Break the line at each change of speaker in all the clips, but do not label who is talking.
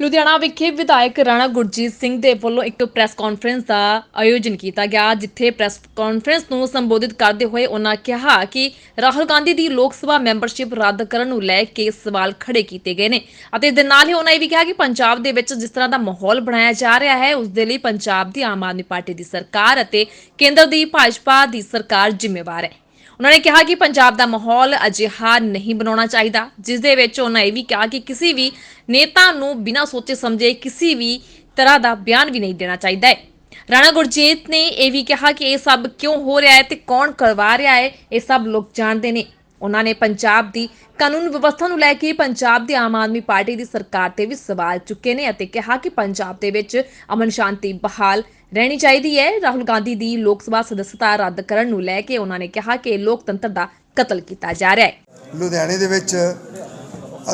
ਲੁਧਿਆਣਾ ਵਿਖੇ ਵਿਧਾਇਕ ਰਾਣਾ ਗੁਰਜੀਤ ਸਿੰਘ ਦੇ ਵੱਲੋਂ ਇੱਕ ਪ੍ਰੈਸ ਕਾਨਫਰੰਸ ਦਾ ਆਯੋਜਨ ਕੀਤਾ ਗਿਆ, ਜਿੱਥੇ ਪ੍ਰੈਸ ਕਾਨਫਰੰਸ ਨੂੰ ਸੰਬੋਧਿਤ ਕਰਦੇ ਹੋਏ ਉਹਨਾਂ ਕਿਹਾ ਕਿ ਰਾਹੁਲ ਗਾਂਧੀ ਦੀ ਲੋਕ ਸਭਾ ਮੈਂਬਰਸ਼ਿਪ ਰੱਦ ਕਰਨ ਨੂੰ ਲੈ ਕੇ ਸਵਾਲ ਖੜੇ ਕੀਤੇ ਗਏ ਨੇ ਅਤੇ ਇਸ ਦੇ ਨਾਲ ਹੀ ਉਹਨਾਂ ਇਹ ਵੀ ਕਿਹਾ ਕਿ ਪੰਜਾਬ ਦੇ ਵਿੱਚ ਜਿਸ ਤਰ੍ਹਾਂ ਦਾ ਮਾਹੌਲ ਬਣਾਇਆ ਜਾ ਰਿਹਾ ਹੈ, ਉਸ ਦੇ ਲਈ ਪੰਜਾਬ ਦੀ ਆਮ ਆਦਮੀ ਪਾਰਟੀ ਦੀ ਸਰਕਾਰ ਅਤੇ ਕੇਂਦਰ ਦੀ ਭਾਜਪਾ ਦੀ ਸਰਕਾਰ ਜ਼ਿੰਮੇਵਾਰ ਹੈ। ਉਹਨਾਂ ਨੇ ਕਿਹਾ ਕਿ ਪੰਜਾਬ ਦਾ ਮਾਹੌਲ ਅਜਿਹਾ ਨਹੀਂ ਬਣਾਉਣਾ ਚਾਹੀਦਾ, ਜਿਸ ਦੇ ਵਿੱਚ ਉਹਨਾਂ ਇਹ ਵੀ ਕਿਹਾ ਕਿ ਕਿਸੇ ਵੀ ਨੇਤਾ ਨੂੰ ਬਿਨਾਂ ਸੋਚੇ ਸਮਝੇ ਕਿਸੇ ਵੀ ਤਰ੍ਹਾਂ ਦਾ ਬਿਆਨ ਵੀ ਨਹੀਂ ਦੇਣਾ ਚਾਹੀਦਾ ਹੈ। ਰਾਣਾ ਗੁਰਜੀਤ ਨੇ ਇਹ ਵੀ ਕਿਹਾ ਕਿ ਇਹ ਸਭ ਕਿਉਂ ਹੋ ਰਿਹਾ ਹੈ ਤੇ ਕੌਣ ਕਰਵਾ ਰਿਹਾ ਹੈ, ਇਹ ਸਭ ਲੋਕ ਜਾਣਦੇ ਨੇ। ਉਹਨਾਂ ਨੇ ਪੰਜਾਬ ਦੀ ਕਾਨੂੰਨ ਵਿਵਸਥਾ ਨੂੰ ਲੈ ਕੇ ਪੰਜਾਬ ਦੀ ਆਮ ਆਦਮੀ ਪਾਰਟੀ ਦੀ ਸਰਕਾਰ ਤੇ ਵੀ ਸਵਾਲ ਚੁੱਕੇ ਨੇ ਅਤੇ ਕਿਹਾ ਕਿ ਪੰਜਾਬ ਦੇ ਵਿੱਚ ਅਮਨ ਸ਼ਾਂਤੀ ਬਹਾਲ ਰਹਿਣੀ ਚਾਹੀਦੀ ਹੈ। ਰਾਹੁਲ ਗਾਂਧੀ ਦੀ ਲੋਕ ਸਭਾ ਸਦਸਤਾ ਰੱਦ ਕਰਨ ਨੂੰ ਲੈ ਕੇ ਉਹਨਾਂ ਨੇ ਕਿਹਾ ਕਿ ਲੋਕਤੰਤਰ ਦਾ ਕਤਲ ਕੀਤਾ ਜਾ ਰਿਹਾ ਹੈ।
ਲੁਧਿਆਣੇ ਦੇ ਵਿੱਚ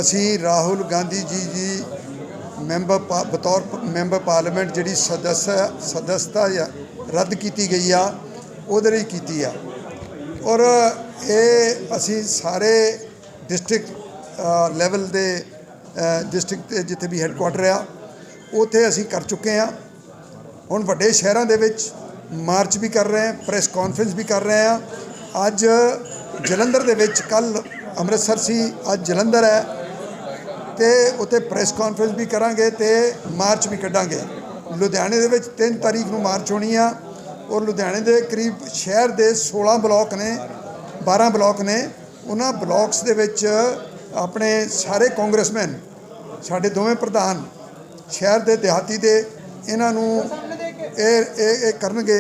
ਅਸੀਂ ਰਾਹੁਲ ਗਾਂਧੀ ਜੀ ਦੀ ਮੈਂਬਰ ਬਤੌਰ ਮੈਂਬਰ ਪਾਰਲੀਮੈਂਟ ਜਿਹੜੀ ਸਦੱਸਿਆ ਸਦੱਸਤਾ ਰੱਦ ਕੀਤੀ ਗਈ ਆ, ਉਹਦੇ ਲਈ ਕੀਤੀ ਆ। ਔਰ ਇਹ ਅਸੀਂ ਸਾਰੇ ਡਿਸਟ੍ਰਿਕਟ ਲੈਵਲ ਦੇ ਡਿਸਟ੍ਰਿਕਟ ਤੇ ਜਿੱਥੇ ਵੀ ਹੈੱਡਕੁਆਟਰ ਆ, ਉੱਥੇ ਅਸੀਂ ਕਰ ਚੁੱਕੇ ਆ ਹੁਣ ਵੱਡੇ ਸ਼ਹਿਰਾਂ ਦੇ ਵਿੱਚ ਮਾਰਚ ਵੀ ਕਰ ਰਹੇ ਹਾਂ, ਪ੍ਰੈਸ ਕਾਨਫਰੰਸ ਵੀ ਕਰ ਰਹੇ ਹਾਂ। ਅੱਜ ਜਲੰਧਰ ਦੇ ਵਿੱਚ ਕੱਲ ਅੰਮ੍ਰਿਤਸਰ ਸੀ, ਅੱਜ ਜਲੰਧਰ ਹੈ। ਤੇ ਉੱਥੇ ਪ੍ਰੈਸ ਕਾਨਫਰੰਸ ਵੀ ਕਰਾਂਗੇ ਤੇ ਮਾਰਚ ਵੀ ਕੱਢਾਂਗੇ। ਲੁਧਿਆਣੇ ਦੇ ਵਿੱਚ 3 ਤਾਰੀਖ ਨੂੰ ਮਾਰਚ ਹੋਣੀ ਆ। ਔਰ ਲੁਧਿਆਣੇ ਦੇ ਕਰੀਬ ਸ਼ਹਿਰ ਦੇ 16 ਬਲਾਕ ਨੇ 12 ਬਲਾਕ ਨੇ। ਉਹਨਾਂ ਬਲਾਕਸ ਦੇ ਵਿੱਚ ਆਪਣੇ ਸਾਰੇ ਕਾਂਗਰਸਮੈਨ, ਸਾਡੇ ਦੋਵੇਂ ਪ੍ਰਧਾਨ ਸ਼ਹਿਰ ਦੇ ਦਿਹਾਤੀ ਦੇ, ਇਹਨਾਂ ਨੂੰ ਇਹ ਇਹ ਕਰਨਗੇ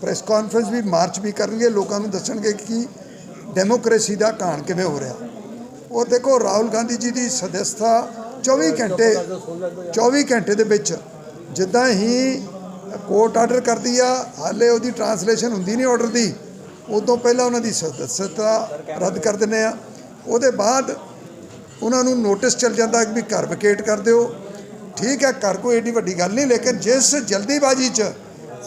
ਪ੍ਰੈਸ ਕਾਨਫਰੰਸ ਵੀ ਮਾਰਚ ਵੀ ਕਰਨਗੇ। ਲੋਕਾਂ ਨੂੰ ਦੱਸਣਗੇ ਕਿ ਡੈਮੋਕ੍ਰੇਸੀ ਦਾ ਕਾਣ ਕਿਵੇਂ ਹੋ ਰਿਹਾ। ਉਹ ਦੇਖੋ, ਰਾਹੁਲ ਗਾਂਧੀ ਜੀ ਦੀ ਸਦੱਸਤਾ 24 ਘੰਟੇ 24 ਘੰਟੇ ਦੇ ਵਿੱਚ ਜਿੱਦਾਂ ਹੀ ਕੋਰਟ ਆਰਡਰ ਕਰਦੀ ਆ, ਹਾਲੇ ਉਹਦੀ ਟਰਾਂਸਲੇਸ਼ਨ ਹੁੰਦੀ ਨਹੀਂ ਆਰਡਰ ਦੀ। ਉਦੋਂ ਪਹਿਲਾਂ ਉਹਨਾਂ ਦੀ ਸਦੱਸਤਾ ਰੱਦ ਕਰ ਦਿੰਦੇ ਆ। ਉਹਦੇ ਬਾਅਦ ਉਹਨਾਂ ਨੂੰ ਨੋਟਿਸ ਚੱਲ ਜਾਂਦਾ ਕਿ ਵੀ ਘਰ ਵਕੇਟ ਕਰ ਦਿਓ। ਠੀਕ ਹੈ, ਘਰ ਕੋਈ ਏਡੀ ਵੱਡੀ ਗੱਲ ਨਹੀਂ, ਲੇਕਿਨ ਜਿਸ ਜਲਦੀਬਾਜ਼ੀ 'ਚ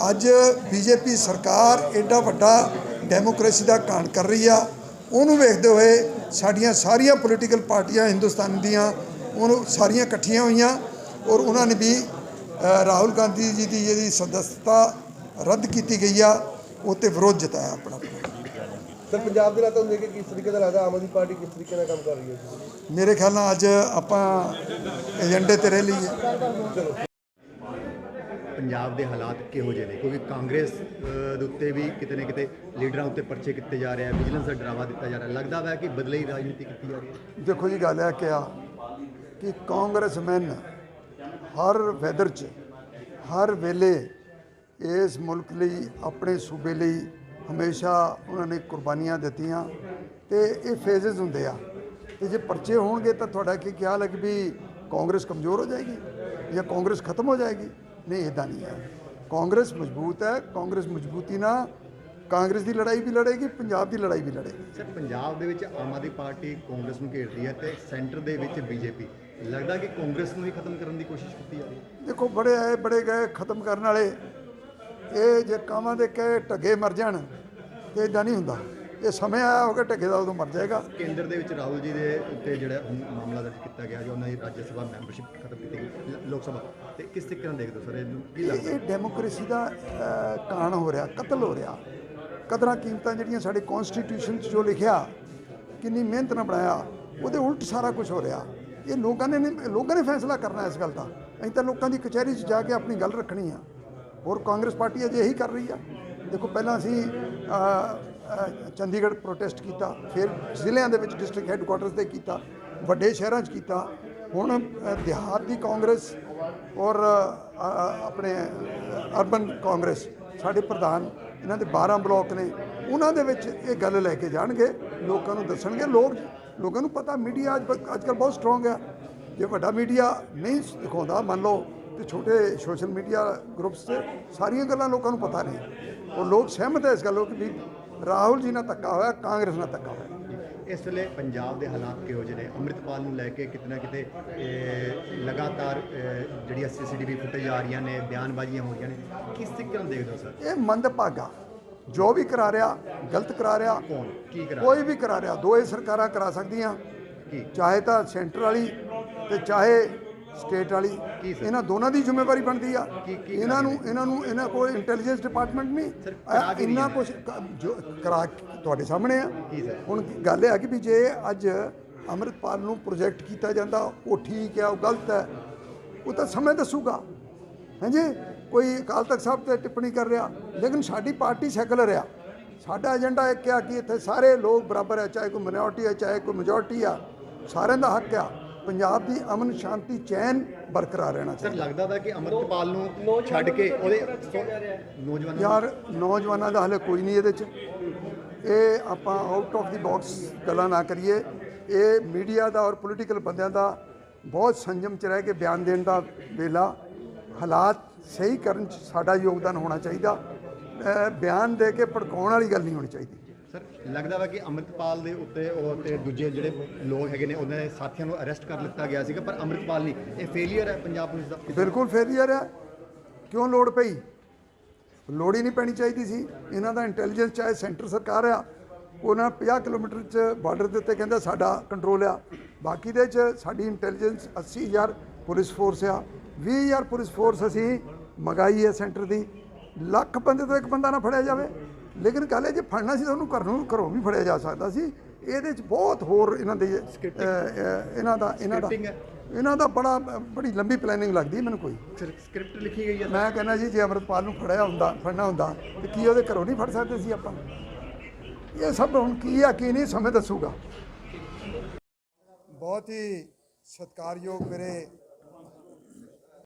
ਅੱਜ ਬੀਜੇਪੀ ਸਰਕਾਰ ਏਡਾ ਵੱਡਾ ਡੈਮੋਕ੍ਰੇਸੀ ਦਾ ਕਾਣ ਕਰ ਰਹੀ ਆ, ਉਹਨੂੰ ਵੇਖਦੇ ਹੋਏ ਸਾਡੀਆਂ ਸਾਰੀਆਂ ਪੋਲੀਟੀਕਲ ਪਾਰਟੀਆਂ ਹਿੰਦੁਸਤਾਨ ਦੀਆਂ ਉਹਨੂੰ ਸਾਰੀਆਂ ਇਕੱਠੀਆਂ ਹੋਈਆਂ ਔਰ ਉਹਨਾਂ ਨੇ ਵੀ ਰਾਹੁਲ ਗਾਂਧੀ ਜੀ ਦੀ ਜਿਹੜੀ ਸਦੱਸਤਾ ਰੱਦ ਕੀਤੀ ਗਈ ਆ ਉਹ ਤੇ ਵਿਰੋਧ ਜਤਾਇਆ ਆਪਣਾ
ਸਰ ਪੰਜਾਬ ਦੇ ਹਾਲਾਤਾਂ ਨੂੰ ਦੇਖ ਕੇ ਕਿਸ ਤਰੀਕੇ ਦਾ ਲੱਗਦਾ ਆਮ ਆਦਮੀ ਪਾਰਟੀ ਕਿਸ ਤਰੀਕੇ ਨਾਲ ਕੰਮ ਕਰ ਰਹੀ ਹੈ
ਮੇਰੇ ਖਿਆਲ ਨਾਲ ਅੱਜ ਆਪਾਂ ਏਜੰਡੇ ਤੇ ਰਹਿ ਲਈਏ
ਪੰਜਾਬ ਦੇ ਹਾਲਾਤ ਕਿਹੋ ਜਿਹੇ ਨੇ? ਕਿਉਂਕਿ ਕਾਂਗਰਸ ਦੇ ਉੱਤੇ ਵੀ ਕਿਤੇ ਨਾ ਕਿਤੇ ਲੀਡਰਾਂ ਉੱਤੇ ਪਰਚੇ ਕੀਤੇ ਜਾ ਰਹੇ ਆ ਵਿਜੀਲੈਂਸ ਦਾ ਡਰਾਵਾ ਦਿੱਤਾ ਜਾ ਰਿਹਾ। ਲੱਗਦਾ ਵਾ ਕਿ ਬਦਲੇ ਹੀ ਰਾਜਨੀਤੀ ਕੀਤੀ ਜਾ ਰਹੀ ਹੈ।
ਦੇਖੋ ਜੀ ਗੱਲ ਕਿਹਾ ਕਿ ਕਾਂਗਰਸਮੈਨ ਹਰ ਵੈਦਰ 'ਚ, ਹਰ ਵੇਲੇ ਇਸ ਮੁਲਕ ਲਈ, ਆਪਣੇ ਸੂਬੇ ਲਈ ਹਮੇਸ਼ਾ ਉਹਨਾਂ ਨੇ ਕੁਰਬਾਨੀਆਂ ਦਿੱਤੀਆਂ ਤੇ ਇਹ ਫੇਜ਼ਸ ਹੁੰਦੇ ਆ। ਤੇ ਜੇ ਪਰਚੇ ਹੋਣਗੇ ਤਾਂ ਤੁਹਾਡਾ ਕੀ ਖਿਆਲ ਹੈ ਕਿ ਵੀ ਕਾਂਗਰਸ ਕਮਜ਼ੋਰ ਹੋ ਜਾਏਗੀ ਜਾਂ ਕਾਂਗਰਸ ਖਤਮ ਹੋ ਜਾਏਗੀ? ਨਹੀਂ ਇਦਾਂ ਨਹੀਂ ਹੈ। ਕਾਂਗਰਸ ਮਜ਼ਬੂਤ ਹੈ, ਕਾਂਗਰਸ ਮਜ਼ਬੂਤੀ ਨਾਲ ਕਾਂਗਰਸ ਦੀ ਲੜਾਈ ਵੀ ਲੜੇਗੀ, ਪੰਜਾਬ ਦੀ ਲੜਾਈ ਵੀ ਲੜੇਗੀ।
ਸਰ, ਪੰਜਾਬ ਦੇ ਵਿੱਚ ਆਮ ਆਦਮੀ ਪਾਰਟੀ ਕਾਂਗਰਸ ਨੂੰ ਘੇਰਦੀ ਹੈ ਤੇ ਸੈਂਟਰ ਦੇ ਵਿੱਚ ਬੀਜੇਪੀ। ਲੱਗਦਾ ਕਿ ਕਾਂਗਰਸ ਨੂੰ ਹੀ ਖਤਮ ਕਰਨ ਦੀ ਕੋਸ਼ਿਸ਼ ਕੀਤੀ ਜਾ ਰਹੀ ਹੈ?
ਦੇਖੋ ਬੜੇ ਆਏ ਬੜੇ ਗਏ ਖਤਮ ਕਰਨ ਵਾਲੇ। ਇਹ ਜੇ ਕਾਵਾਂ ਦੇ ਕਹੇ ਢੱਗੇ ਮਰ ਜਾਣ ਤੇ ਇਦਾਂ ਨਹੀਂ ਹੁੰਦਾ। ਇਹ ਸਮੇਂ ਆਇਆ ਹੋਗਾ ਢੱਗੇ ਦਾ ਉਦੋਂ ਮਰ ਜਾਏਗਾ।
ਕੇਂਦਰ ਦੇ ਵਿੱਚ ਰਾਹੁਲ ਜੀ ਦੇ ਉੱਤੇ ਜਿਹੜਾ ਹੁਣ ਮਾਮਲਾ ਦਰਜ ਕੀਤਾ ਗਿਆ ਜੋ ਉਹਨਾਂ ਦੀ ਰਾਜ ਸਭਾ ਮੈਂਬਰਸ਼ਿਪ ਖਤਮ ਕੀਤੀ ਗਈ ਲ- ਲੋਕ ਸਭਾ। ਤੇ ਕਿਸ ਤਰੀਕੇ ਨਾਲ ਦੇਖਦੇ ਹੋ ਸਰ ਇਹਨੂੰ ਕੀ
ਇਹ
ਲੱਗਦਾ?
ਇਹ ਡੈਮੋਕ੍ਰੇਸੀ ਦਾ ਕਾਣ ਹੋ ਰਿਹਾ ਕਤਲ ਹੋ ਰਿਹਾ। ਕਦਰਾਂ ਕੀਮਤਾਂ ਜਿਹੜੀਆਂ ਸਾਡੇ ਕਨਸਟੀਟਿਊਸ਼ਨ 'ਚ ਜੋ ਲਿਖਿਆ ਕਿੰਨੀ ਮਿਹਨਤ ਨਾਲ ਬਣਾਇਆ ਉਹਦੇ ਉਲਟ ਸਾਰਾ ਕੁਝ ਹੋ ਰਿਹਾ। ਇਹ ਲੋਕਾਂ ਨੇ ਨਹੀਂ- ਲੋਕਾਂ ਨੇ ਫੈਸਲਾ ਕਰਨਾ ਇਸ ਗੱਲ ਦਾ। ਅਸੀਂ ਤਾਂ ਲੋਕਾਂ ਦੀ ਕਚਹਿਰੀ 'ਚ ਜਾ ਕੇ ਆਪਣੀ ਗੱਲ ਰੱਖਣੀ ਆ। ਹੋਰ ਕਾਂਗਰਸ ਪਾਰਟੀ ਅਜੇ ਇਹੀ ਕਰ ਰਹੀ ਆ। ਦੇਖੋ ਪਹਿਲਾਂ ਅਸੀਂ ਚੰਡੀਗੜ੍ਹ ਪ੍ਰੋਟੈਸਟ ਕੀਤਾ ਫਿਰ ਜ਼ਿਲ੍ਹਿਆਂ ਦੇ ਵਿੱਚ ਡਿਸਟ੍ਰਿਕਟ ਹੈੱਡਕੁਆਟਰਸ ਤੇ ਕੀਤਾ ਵੱਡੇ ਸ਼ਹਿਰਾਂ 'ਚ ਕੀਤਾ। ਹੁਣ ਅਹ, ਦਿਹਾਤ ਦੀ ਕਾਂਗਰਸ ਔਰ ਆਪਣੇ ਅਰਬਨ ਕਾਂਗਰਸ ਸਾਡੇ ਪ੍ਰਧਾਨ ਇਹਨਾਂ ਦੇ 12 ਬਲਾਕ ਨੇ ਉਹਨਾਂ ਦੇ ਵਿੱਚ ਇਹ ਗੱਲ ਲੈ ਕੇ ਜਾਣਗੇ ਲੋਕਾਂ ਨੂੰ ਦੱਸਣਗੇ ਲੋਕ ਲੋਕਾਂ ਨੂੰ ਪਤਾ ਮੀਡੀਆ ਅੱਜ ਅੱਜ ਕੱਲ੍ਹ ਬਹੁਤ ਸਟਰੋਂਗ ਹੈ ਜੇ ਵੱਡਾ ਮੀਡੀਆ ਨਹੀਂ ਦਿਖਾਉਂਦਾ ਮੰਨ ਲਓ ਤੇ ਛੋਟੇ ਸੋਸ਼ਲ ਮੀਡੀਆ ਗਰੁੱਪਸ 'ਤੇ ਸਾਰੀਆਂ ਗੱਲਾਂ ਲੋਕਾਂ ਨੂੰ ਪਤਾ ਨੇ ਉਹ ਲੋਕ ਸਹਿਮਤ ਹੈ ਇਸ ਗੱਲੋਂ ਕਿ ਵੀ ਰਾਹੁਲ ਜੀ ਨਾਲ ਧੱਕਾ ਹੋਇਆ ਕਾਂਗਰਸ ਨਾਲ ਧੱਕਾ ਹੋਇਆ।
ਇਸ ਵੇਲੇ ਪੰਜਾਬ ਦੇ ਹਾਲਾਤ ਕਿਹੋ ਜਿਹੇ ਨੇ? ਅੰਮ੍ਰਿਤਪਾਲ ਨੂੰ ਲੈ ਕੇ ਕਿਤੇ ਨਾ ਕਿਤੇ ਲਗਾਤਾਰ ਇਹ, ਜਿਹੜੀਆਂ ਸੀਸੀਟੀਵੀ ਫੁਟੇਜ ਆ ਰਹੀਆਂ ਨੇ ਬਿਆਨਬਾਜ਼ੀਆਂ ਹੋ ਰਹੀਆਂ ਨੇ ਕਿਸ ਤਰੀਕੇ ਨਾਲ ਦੇਖਦੇ ਹੋ ਸਰ?
ਇਹ ਮੰਦਭਾਗਾ। ਜੋ ਵੀ ਕਰਾ ਰਿਹਾ ਗਲਤ ਕਰਾ ਰਿਹਾ
ਕੌਣ? ਕੀ ਕਰਾ
ਕੋਈ ਵੀ ਕਰਾ ਰਿਹਾ ਦੋਏ ਸਰਕਾਰਾਂ ਕਰਾ ਸਕਦੀਆਂ।
ਕੀ?
ਚਾਹੇ ਤਾਂ ਸੈਂਟਰ ਵਾਲੀ ਤੇ ਚਾਹੇ ਸਟੇਟ ਵਾਲੀ।
ਕੀ ਸਰ?
ਇਹਨਾਂ ਦੋਨਾਂ ਦੀ ਜ਼ਿੰਮੇਵਾਰੀ ਬਣਦੀ ਆ।
ਕੀ- ਕੀ
ਇਹਨਾਂ ਨੂੰ ਇਹਨਾਂ ਨੂੰ ਇਹਨਾਂ ਕੋਲ ਇੰਟੈਲੀਜੈਂਸ ਡਿਪਾਰਟਮੈਂਟ ਨਹੀਂ।
ਸਰ, ਕਰਾ ਕੀ
ਇੰਨਾ ਕੁਝ ਜੋ ਕਰਾ ਤੁਹਾਡੇ ਸਾਹਮਣੇ ਆ।
ਕੀ ਸਰ?
ਹੁਣ ਗੱਲ ਇਹ ਆ ਕਿ ਵੀ ਜੇ ਅੱਜ ਅੰਮ੍ਰਿਤਪਾਲ ਨੂੰ ਪ੍ਰੋਜੈਕਟ ਕੀਤਾ ਜਾਂਦਾ ਉਹ ਠੀਕ ਹੈ ਉਹ ਗਲਤ ਹੈ ਉਹ ਤਾਂ ਸਮੇਂ ਦੱਸੂਗਾ। ਹਾਂਜੀ ਕੋਈ ਅਕਾਲ ਤਖਤ ਸਾਹਿਬ ਤੇ ਟਿੱਪਣੀ ਕਰ ਰਿਹਾ ਲੇਕਿਨ ਸਾਡੀ ਪਾਰਟੀ ਸੈਕੂਲਰ ਆ। ਸਾਡਾ ਏਜੰਡਾ ਇੱਕ ਆ ਕਿ ਇੱਥੇ ਸਾਰੇ ਲੋਕ ਬਰਾਬਰ ਹੈ ਚਾਹੇ ਕੋਈ ਮਿਨੋਰਟੀ ਹੈ ਚਾਹੇ ਕੋਈ ਮੈਜੋਰਟੀ ਆ ਸਾਰਿਆਂ ਦਾ ਹੱਕ ਆ। ਪੰਜਾਬ ਦੀ ਅਮਨ ਸ਼ਾਂਤੀ ਚੈਨ ਬਰਕਰਾਰ ਰਹਿਣਾ
ਸਰ
ਚਾਹੀਦਾ।
ਲੱਗਦਾ ਵਾ ਕਿ ਅਮਰਤਪਾਲ ਨੂੰ ਛੱਡ ਕੇ ਉਹਦੇ ਨੌਜਵਾਨਾਂ
ਯਾਰ ਨੌਜਵਾਨਾਂ ਦਾ ਹਲੇ ਕੋਈ ਨਹੀਂ ਇਹਦੇ 'ਚ। ਇਹ ਆਪਾਂ ਆਊਟ ਆਫ ਦੀ ਬਾਕਸ ਗੱਲਾਂ ਨਾ ਕਰੀਏ। ਇਹ ਮੀਡੀਆ ਦਾ ਔਰ ਪੋਲੀਟੀਕਲ ਬੰਦਿਆਂ ਦਾ ਬਹੁਤ ਸੰਜਮ ਚ ਰਹਿ ਕੇ ਬਿਆਨ ਦੇਣ ਦਾ ਵੇਲਾ। ਹਾਲਾਤ ਸਹੀ ਕਰਨ ਚ ਸਾਡਾ ਯੋਗਦਾਨ ਹੋਣਾ ਚਾਹੀਦਾ। ਬਿਆਨ ਦੇ ਕੇ ਭੜਕਾਉਣ ਵਾਲੀ ਗੱਲ ਨਹੀਂ ਹੋਣੀ ਚਾਹੀਦੀ।
ਸਰ ਲੱਗਦਾ ਵਾ ਕਿ ਅਮਰਤਪਾਲ ਦੇ ਉੱਤੇ ਉਹ ਤੇ ਦੂਜੇ ਜਿਹੜੇ ਲੋਕ ਹੈਗੇ ਨੇ ਉਹਨਾਂ ਦੇ ਸਾਥੀਆਂ ਨੂੰ ਅਰੈਸਟ ਕਰ ਲਿੱਤਾ ਗਿਆ ਸੀਗਾ ਪਰ ਅਮਰਤਪਾਲ ਨਹੀਂ। ਇਹ ਫੇਲਿਅਰ ਹੈ ਪੰਜਾਬ ਪੁਲਿਸ ਦਾ?
ਬਿਲਕੁਲ ਫੇਲੀਅਰ ਹੈ। ਕਿਉਂ ਲੋੜ ਪਈ? ਲੋੜ ਹੀ ਨਹੀਂ ਪੈਣੀ ਚਾਹੀਦੀ ਸੀ। ਇਹਨਾਂ ਦਾ ਇੰਟੈਲੀਜੈਂਸ ਚਾਹੇ ਸੈਂਟਰ ਸਰਕਾਰ ਆ ਉਹਨਾਂ 50 ਕਿਲੋਮੀਟਰ ਚ ਬਾਰਡਰ ਦੇ ਉੱਤੇ ਕਹਿੰਦਾ ਸਾਡਾ ਕੰਟਰੋਲ ਆ। ਬਾਕੀ ਦੇ ਚ ਸਾਡੀ ਇੰਟੈਲੀਜੈਂਸ 80000 ਪੁਲਿਸ ਫੋਰਸ ਆ। 20000 ਪੁਲਿਸ ਫੋਰਸ ਅਸੀਂ ਮੰਗਾਈ ਹੈ ਸੈਂਟਰ ਦੀ ਲੱਖ ਬੰਦੇ ਤੋਂ ਇੱਕ ਬੰਦਾ ਨਾ ਫੜਿਆ ਜਾਵੇ। ਲੇਕਿਨ ਗੱਲ ਇਹ ਜੇ ਫੜਨਾ ਸੀ ਤਾਂ ਉਹਨੂੰ ਘਰੋਂ ਘਰੋਂ ਵੀ ਫੜਿਆ ਜਾ ਸਕਦਾ ਸੀ। ਇਹਦੇ ਚ ਬਹੁਤ ਹੋਰ ਇਹਨਾਂ ਦੇ ਇਹਨਾਂ ਦਾ ਇਹਨਾਂ ਦਾ। ਇਹਨਾਂ ਦਾ ਬੜਾ ਬੜੀ ਲੰਬੀ ਪਲੈਨਿੰਗ ਲੱਗਦੀ ਹੈ ਮੈਨੂੰ ਕੋਈ।
ਸਕ੍ਰਿਪਟ ਲਿਖੀ ਗਈ ਹੈ।
ਮੈਂ ਕਹਿੰਦਾ ਜੀ ਜੇ ਅਮਰਪਾਲ ਨੂੰ ਫੜਿਆ ਹੁੰਦਾ ਫੜਨਾ ਹੁੰਦਾ ਤੇ ਕੀ ਉਹਦੇ ਘਰੋਂ ਨਹੀਂ ਫੜ ਸਕਦੇ ਸੀ ਆਪਾਂ? ਇਹ ਸਭ ਹੁਣ ਕੀ ਆ ਕੀ ਨਹੀਂ ਸਮੇਂ ਦੱਸੂਗਾ। ਬਹੁਤ ਹੀ ਸਤਿਕਾਰਯੋਗ ਮੇਰੇ